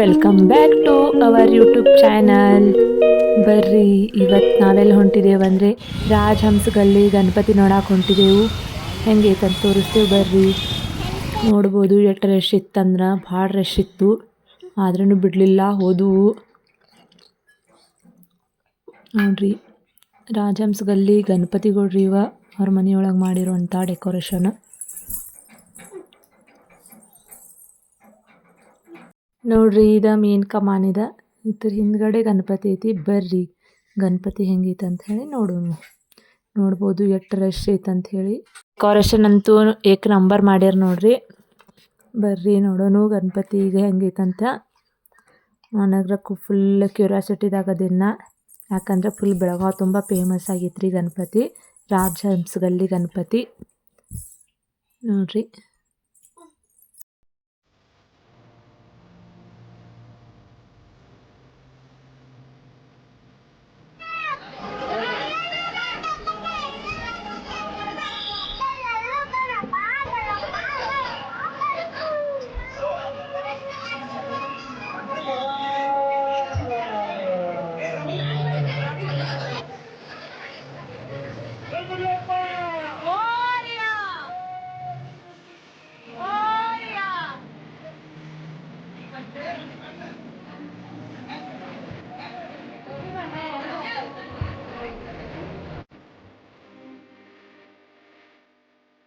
Welcome back to our YouTube channel ಬರ್ರಿ ಇವತ್ತು ನಾವೆಲ್ಲಿ ಹೊಂಟಿದ್ದೇವೆ ಅಂದರೆ ರಾಜಹಂಸಗಲ್ಲಿ ಗಣಪತಿ ನೋಡಕ್ಕೆ ಹೊಂಟಿದ್ದೆವು ಹೆಂಗೆ ಅಂತ ತೋರಿಸ್ತೇವೆ ಬರ್ರಿ. ನೋಡ್ಬೋದು ಎಷ್ಟು ರಶ್ ಇತ್ತಂದ್ರೆ ಭಾಳ ರಶ್ ಇತ್ತು. ಆದ್ರೂ ಬಿಡಲಿಲ್ಲ, ಹೋದವು. ನೋಡ್ರಿ ರಾಜಹಂಸಗಲ್ಲಿ ಗಣಪತಿಗಳ್ರಿ ಇವ, ಅವ್ರ ಮನೆಯೊಳಗೆ ಮಾಡಿರೋಂಥ ಡೆಕೋರೇಷನ್ ನೋಡ್ರಿ, ಇದ ಮೇನ್ ಕಮಾನ್ ಇದ. ಇದ್ರ ಹಿಂದ್ಗಡೆ ಗಣಪತಿ ಐತಿ. ಬರ್ರಿ, ಗಣಪತಿ ಹೆಂಗೈತೆ ಅಂತ ಹೇಳಿ ನೋಡೋಣ. ನೋಡ್ಬೋದು ಎಷ್ಟು ರಶ್ ಐತೆ ಅಂತ ಹೇಳಿ. ಡೆಕೋರೇಷನ್ ಅಂತೂ ಏಕ್ ನಂಬರ್ ಮಾಡ್ಯಾರ ನೋಡ್ರಿ. ಬರ್ರಿ ನೋಡೋಣ ಗಣಪತಿ ಈಗ ಹೆಂಗೈತಂತ ನನಗ್ರಕ್ಕೂ ಫುಲ್ ಕ್ಯೂರಿಯಾಸಿಟಿದಾಗ ಅದಿನ್ನ ಯಾಕಂದ್ರೆ ಫುಲ್ ಬೆಳಗಾವ್ ತುಂಬ ಫೇಮಸ್ ಆಗೈತ್ರಿ ಗಣಪತಿ. ರಾಜಹಂಸಗಲ್ಲಿ ಗಣಪತಿ. ನೋಡ್ರಿ.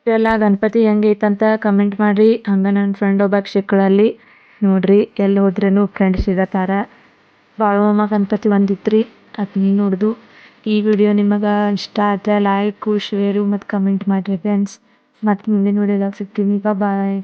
ಎಲ್ಲ ಗಣಪತಿ ಹೆಂಗೈತಂತ ಕಮೆಂಟ್ ಮಾಡ್ರಿ. ಹಂಗೆ ನನ್ನ ಫ್ರೆಂಡ್ ಒಬ್ಬ ಶಿಕ್ಕಳಲ್ಲಿ ನೋಡ್ರಿ, ಎಲ್ಲಿ ಹೋದ್ರೂ ಫ್ರೆಂಡ್ಸ್ ಸಿಗತ್ತಾರ ಬಾಳಮ್ಮ ಗಣಪತಿ ಒಂದಿತ್ರಿ ಅದನ್ನ ನೋಡ್ದು. ಈ ವಿಡಿಯೋ ನಿಮಗೆ ಇಷ್ಟ ಆದರೆ ಲೈಕು ಶೇರು ಮತ್ತು ಕಮೆಂಟ್ ಮಾಡಿರಿ ಫ್ರೆಂಡ್ಸ್ ಮತ್ತು ಮುಂದಿನ ವಿಡಿಯೋದಾಗ ಸಿಗ್ತೀನಿ. ಬಾಯ್